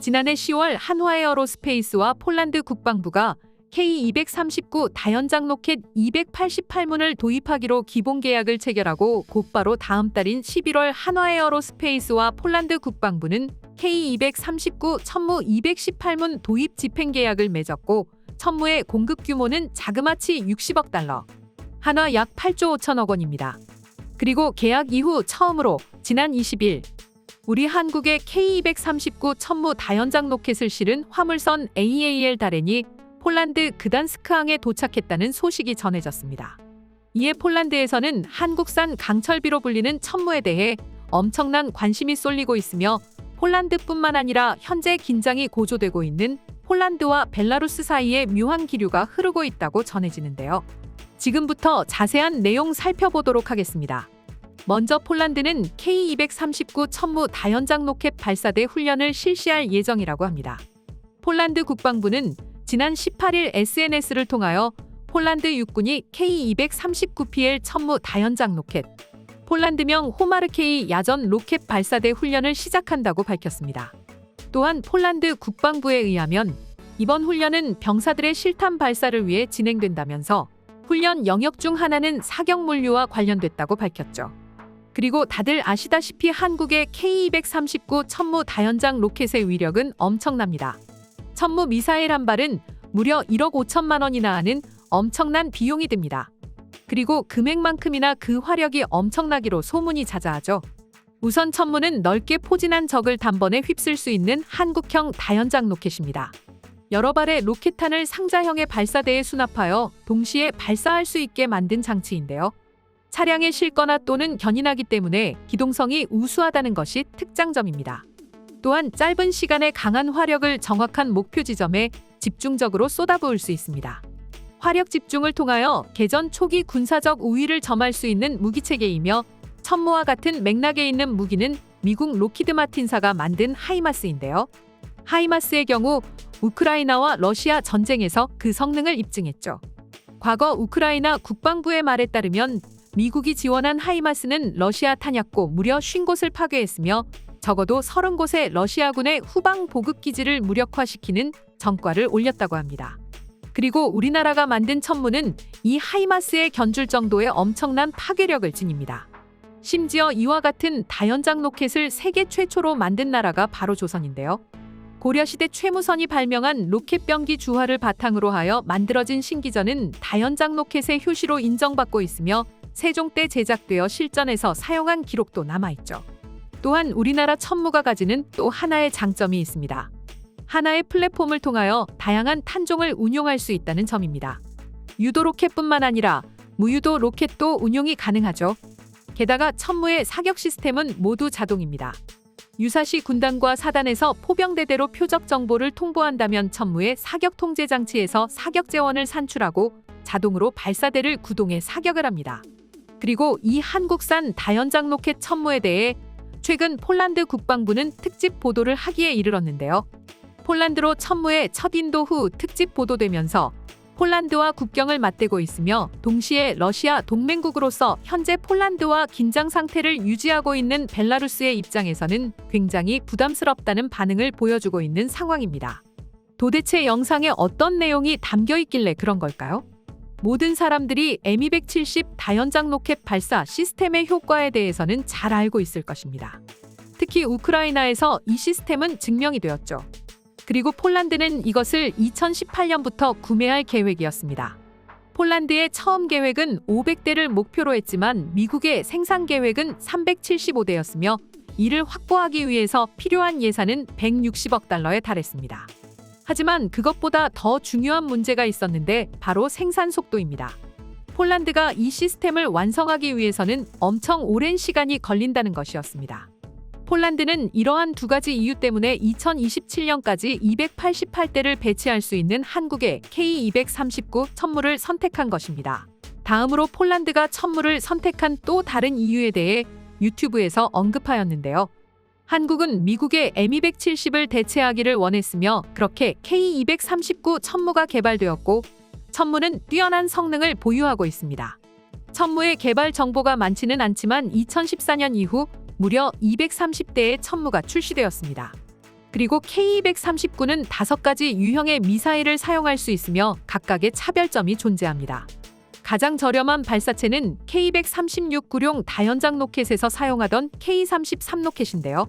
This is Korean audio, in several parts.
지난해 10월 한화 에어로스페이스와 폴란드 국방부가 K239 다연장 로켓 288문을 도입하기로 기본 계약을 체결하고 곧바로 다음 달인 11월 한화 에어로스페이스와 폴란드 국방부는 K239 천무 218문 도입 집행 계약을 맺었고 천무의 공급 규모는 자그마치 60억 달러, 한화 약 8조 5천억 원입니다. 그리고 계약 이후 처음으로 지난 20일 우리 한국의 K239 천무 다연장 로켓을 실은 화물선 AAL 다렌이 폴란드 그단스크항에 도착했다는 소식이 전해졌습니다. 이에 폴란드에서는 한국산 강철비로 불리는 천무에 대해 엄청난 관심이 쏠리고 있으며 폴란드뿐만 아니라 현재 긴장이 고조되고 있는 폴란드와 벨라루스 사이에 묘한 기류가 흐르고 있다고 전해지는데요. 지금부터 자세한 내용 살펴보도록 하겠습니다. 먼저 폴란드는 K239 천무 다연장 로켓 발사대 훈련을 실시할 예정이라고 합니다. 폴란드 국방부는 지난 18일 SNS를 통하여 폴란드 육군이 K239PL 천무 다연장 로켓, 폴란드명 호마르케이 야전 로켓 발사대 훈련을 시작한다고 밝혔습니다. 또한 폴란드 국방부에 의하면 이번 훈련은 병사들의 실탄 발사를 위해 진행된다면서 훈련 영역 중 하나는 사격 물류와 관련됐다고 밝혔죠. 그리고 다들 아시다시피 한국의 K239 천무 다연장 로켓의 위력은 엄청납니다. 천무 미사일 한 발은 무려 1억 5천만 원이나 하는 엄청난 비용이 듭니다. 그리고 금액만큼이나 그 화력이 엄청나기로 소문이 자자하죠. 우선 천무는 넓게 포진한 적을 단번에 휩쓸 수 있는 한국형 다연장 로켓입니다. 여러 발의 로켓탄을 상자형의 발사대에 수납하여 동시에 발사할 수 있게 만든 장치인데요. 차량에 실거나 또는 견인하기 때문에 기동성이 우수하다는 것이 특장점입니다. 또한 짧은 시간에 강한 화력을 정확한 목표 지점에 집중적으로 쏟아부을 수 있습니다. 화력 집중을 통하여 개전 초기 군사적 우위를 점할 수 있는 무기 체계이며 천무와 같은 맥락에 있는 무기는 미국 로키드 마틴사가 만든 하이마스인데요. 하이마스의 경우 우크라이나와 러시아 전쟁에서 그 성능을 입증했죠. 과거 우크라이나 국방부의 말에 따르면 미국이 지원한 하이마스는 러시아 탄약고 무려 50곳을 파괴했으며 적어도 30곳의 러시아군의 후방 보급 기지를 무력화시키는 전과를 올렸다고 합니다. 그리고 우리나라가 만든 천무는 이 하이마스에 견줄 정도의 엄청난 파괴력을 지닙니다. 심지어 이와 같은 다연장 로켓을 세계 최초로 만든 나라가 바로 조선인데요. 고려시대 최무선이 발명한 로켓병기 주화를 바탕으로 하여 만들어진 신기전은 다연장 로켓의 효시로 인정받고 있으며 세종 때 제작되어 실전에서 사용한 기록도 남아있죠. 또한 우리나라 천무가 가지는 또 하나의 장점이 있습니다. 하나의 플랫폼을 통하여 다양한 탄종을 운용할 수 있다는 점입니다. 유도 로켓뿐만 아니라 무유도 로켓도 운용이 가능하죠. 게다가 천무의 사격 시스템은 모두 자동입니다. 유사시 군단과 사단에서 포병대대로 표적 정보를 통보한다면 천무의 사격 통제 장치에서 사격 재원을 산출하고 자동으로 발사대를 구동해 사격을 합니다. 그리고 이 한국산 다연장 로켓 천무에 대해 최근 폴란드 국방부는 특집 보도를 하기에 이르렀는데요. 폴란드로 천무의 첫 인도 후 특집 보도되면서 폴란드와 국경을 맞대고 있으며 동시에 러시아 동맹국으로서 현재 폴란드와 긴장 상태를 유지하고 있는 벨라루스의 입장에서는 굉장히 부담스럽다는 반응을 보여주고 있는 상황입니다. 도대체 영상에 어떤 내용이 담겨 있길래 그런 걸까요? 모든 사람들이 M270 다연장 로켓 발사 시스템의 효과에 대해서는 잘 알고 있을 것입니다. 특히 우크라이나에서 이 시스템은 증명이 되었죠. 그리고 폴란드는 이것을 2018년부터 구매할 계획이었습니다. 폴란드의 처음 계획은 500대를 목표로 했지만 미국의 생산 계획은 375대였으며 이를 확보하기 위해서 필요한 예산은 160억 달러에 달했습니다. 하지만 그것보다 더 중요한 문제가 있었는데 바로 생산 속도입니다. 폴란드가 이 시스템을 완성하기 위해서는 엄청 오랜 시간이 걸린다는 것이었습니다. 폴란드는 이러한 두 가지 이유 때문에 2027년까지 288대를 배치할 수 있는 한국의 K239 천무를 선택한 것입니다. 다음으로 폴란드가 천무를 선택한 또 다른 이유에 대해 유튜브에서 언급하였는데요. 한국은 미국의 M270을 대체하기를 원했으며 그렇게 K239 천무가 개발되었고 천무는 뛰어난 성능을 보유하고 있습니다. 천무의 개발 정보가 많지는 않지만 2014년 이후 무려 230대의 천무가 출시되었습니다. 그리고 K239는 다섯 가지 유형의 미사일을 사용할 수 있으며 각각의 차별점이 존재합니다. 가장 저렴한 발사체는 K236 구룡 다연장 로켓에서 사용하던 K33 로켓인데요.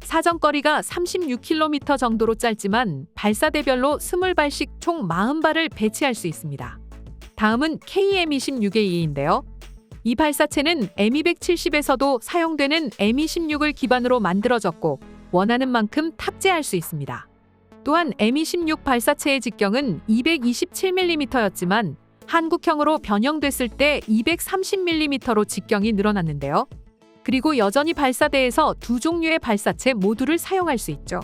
사정거리가 36km 정도로 짧지만 발사대별로 20발씩 총 40발을 배치할 수 있습니다. 다음은 KM26A인데요. 이 발사체는 M270에서도 사용되는 M26을 기반으로 만들어졌고 원하는 만큼 탑재할 수 있습니다. 또한 M26 발사체의 직경은 227mm였지만 한국형으로 변형됐을 때 230mm로 직경이 늘어났는데요. 그리고 여전히 발사대에서 두 종류의 발사체 모두를 사용할 수 있죠.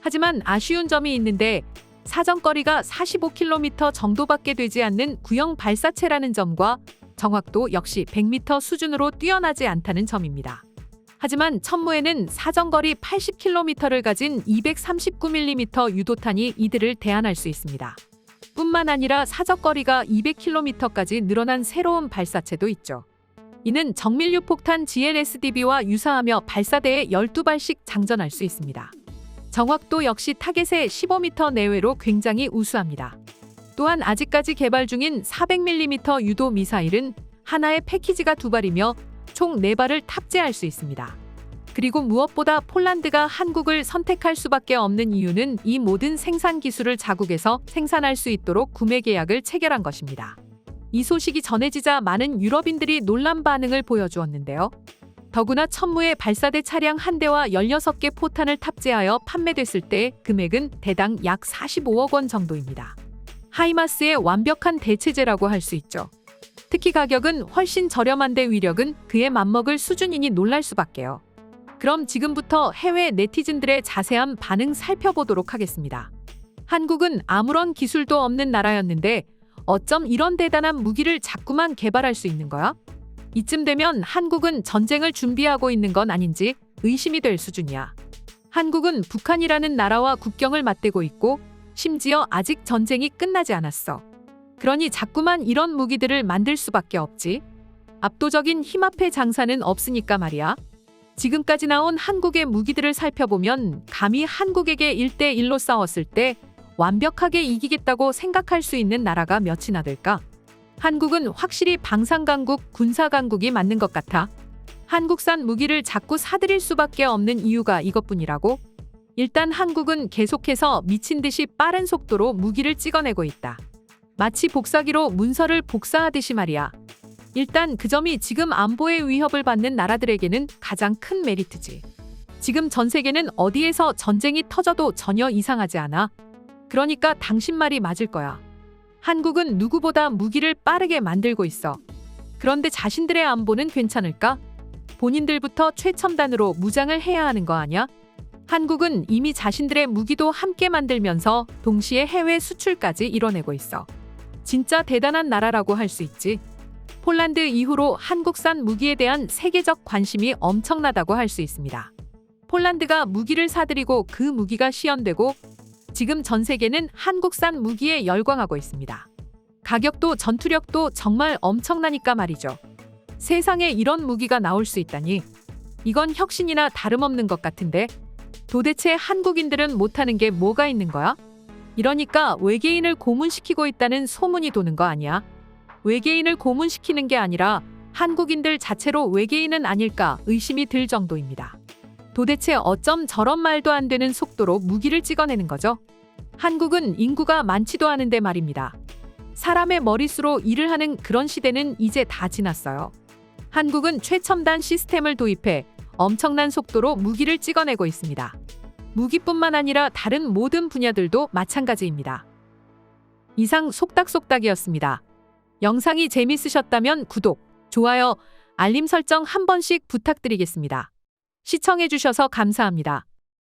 하지만 아쉬운 점이 있는데 사정거리가 45km 정도밖에 되지 않는 구형 발사체라는 점과 정확도 역시 100m 수준으로 뛰어나지 않다는 점입니다. 하지만 천무에는 사정거리 80km를 가진 239mm 유도탄이 이들을 대안할 수 있습니다. 뿐만 아니라 사정거리가 200km까지 늘어난 새로운 발사체도 있죠. 이는 정밀유 폭탄 GLSDB와 유사하며 발사대에 12발씩 장전할 수 있습니다. 정확도 역시 타겟의 15m 내외로 굉장히 우수합니다. 또한 아직까지 개발 중인 400mm 유도 미사일은 하나의 패키지가 두 발이며 총 4발을 탑재할 수 있습니다. 그리고 무엇보다 폴란드가 한국을 선택할 수밖에 없는 이유는 이 모든 생산 기술을 자국에서 생산할 수 있도록 구매 계약을 체결한 것입니다. 이 소식이 전해지자 많은 유럽인들이 놀란 반응을 보여주었는데요. 더구나 천무의 발사대 차량 한 대와 16개 포탄을 탑재하여 판매됐을 때 금액은 대당 약 45억 원 정도입니다. 하이마스의 완벽한 대체제라고 할 수 있죠. 특히 가격은 훨씬 저렴한데 위력은 그에 맞먹을 수준이니 놀랄 수밖에요. 그럼 지금부터 해외 네티즌들의 자세한 반응 살펴보도록 하겠습니다. 한국은 아무런 기술도 없는 나라였는데 어쩜 이런 대단한 무기를 자꾸만 개발할 수 있는 거야? 이쯤 되면 한국은 전쟁을 준비하고 있는 건 아닌지 의심이 될 수준이야. 한국은 북한이라는 나라와 국경을 맞대고 있고 심지어 아직 전쟁이 끝나지 않았어. 그러니 자꾸만 이런 무기들을 만들 수밖에 없지. 압도적인 힘 앞에 장사는 없으니까 말이야. 지금까지 나온 한국의 무기들을 살펴보면 감히 한국에게 1대1로 싸웠을 때 완벽하게 이기겠다고 생각할 수 있는 나라가 몇이나 될까? 한국은 확실히 방산강국, 군사강국이 맞는 것 같아. 한국산 무기를 자꾸 사들일 수밖에 없는 이유가 이것뿐이라고? 일단 한국은 계속해서 미친 듯이 빠른 속도로 무기를 찍어내고 있다. 마치 복사기로 문서를 복사하듯이 말이야. 일단 그 점이 지금 안보의 위협을 받는 나라들에게는 가장 큰 메리트지. 지금 전 세계는 어디에서 전쟁이 터져도 전혀 이상하지 않아. 그러니까 당신 말이 맞을 거야. 한국은 누구보다 무기를 빠르게 만들고 있어. 그런데 자신들의 안보는 괜찮을까? 본인들부터 최첨단으로 무장을 해야 하는 거 아니야? 한국은 이미 자신들의 무기도 함께 만들면서 동시에 해외 수출까지 이뤄내고 있어. 진짜 대단한 나라라고 할 수 있지. 폴란드 이후로 한국산 무기에 대한 세계적 관심이 엄청나다고 할 수 있습니다. 폴란드가 무기를 사들이고 그 무기가 시연되고 지금 전 세계는 한국산 무기에 열광하고 있습니다. 가격도 전투력도 정말 엄청나니까 말이죠. 세상에 이런 무기가 나올 수 있다니. 이건 혁신이나 다름없는 것 같은데 도대체 한국인들은 못하는 게 뭐가 있는 거야? 이러니까 외계인을 고문시키고 있다는 소문이 도는 거 아니야? 외계인을 고문시키는 게 아니라 한국인들 자체로 외계인은 아닐까 의심이 들 정도입니다. 도대체 어쩜 저런 말도 안 되는 속도로 무기를 찍어내는 거죠? 한국은 인구가 많지도 않은데 말입니다. 사람의 머릿수로 일을 하는 그런 시대는 이제 다 지났어요. 한국은 최첨단 시스템을 도입해 엄청난 속도로 무기를 찍어내고 있습니다. 무기뿐만 아니라 다른 모든 분야들도 마찬가지입니다. 이상 속닥속닥이었습니다. 영상이 재밌으셨다면 구독, 좋아요, 알림 설정 한 번씩 부탁드리겠습니다. 시청해주셔서 감사합니다.